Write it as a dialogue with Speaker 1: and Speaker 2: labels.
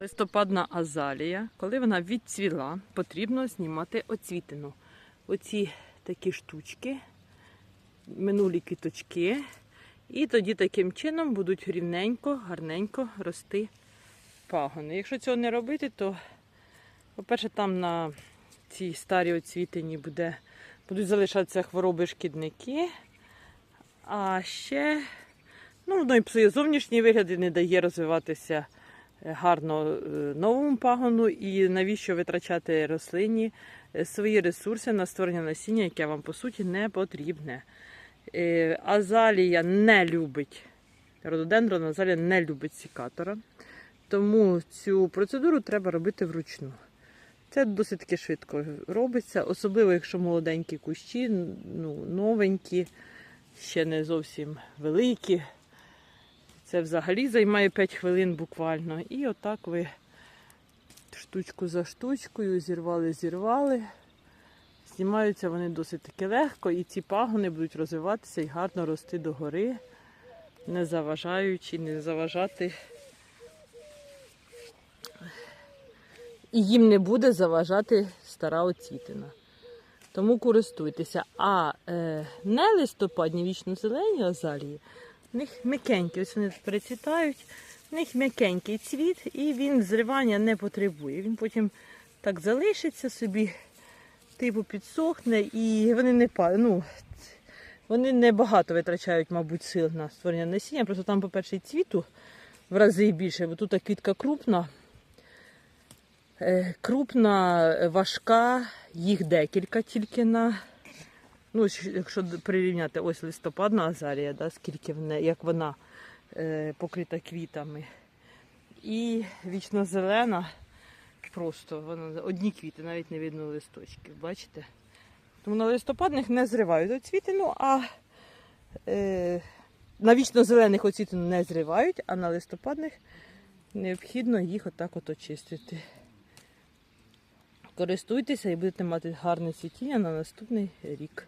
Speaker 1: Листопадна азалія, коли вона відцвіла, потрібно знімати оцвітину. Оці такі штучки, минулі квіточки. І тоді таким чином будуть рівненько, гарненько рости пагони. Якщо цього не робити, то, по-перше, там на цій старій оцвітині буде, будуть залишатися хвороби шкідники. А ще ну, воно і псує зовнішній вигляд і не дає розвиватися гарно е, новому пагону. І навіщо витрачати рослині е, свої ресурси на створення насіння, яке вам по суті не потрібне. Е, Азалія не любить, рододендрон азалія не любить сікатора. Тому цю процедуру треба робити вручну. Це досить таки швидко робиться, особливо якщо молоденькі кущі, ну, новенькі, ще не зовсім великі. Це взагалі займає 5 хвилин буквально. І отак ви штучку за штучкою зірвали, зірвали. Знімаються вони досить таки легко, і ці пагони будуть розвиватися і гарно рости догори, не заважаючи, не заважати. І їм не буде заважати стара оцвітина. Тому користуйтеся. А е, не листопадні вічно-зелені азалії, в них м'якенькі, ось вони перецвітають, в них м'якенький цвіт, і він зривання не потребує. Він потім так залишиться собі, типу підсохне, і вони не ну, вони не багато витрачають, мабуть, сил на створення насіння. Просто там, по-перше, цвіту в рази більше, бо тут квітка крупна. Е, Крупна, важка, їх декілька тільки на. Ну, якщо прирівняти ось листопадна азалія, да, скільки в неї, як вона е, покрита квітами. І вічно зелена, просто вона одні квіти, навіть не видно листочків, бачите? Тому на листопадних не зривають оцвітину, а е, на вічно зелених оцвітину не зривають, а на листопадних необхідно їх отак от очистити. Користуйтеся і будете мати гарне цвітіння на наступний рік.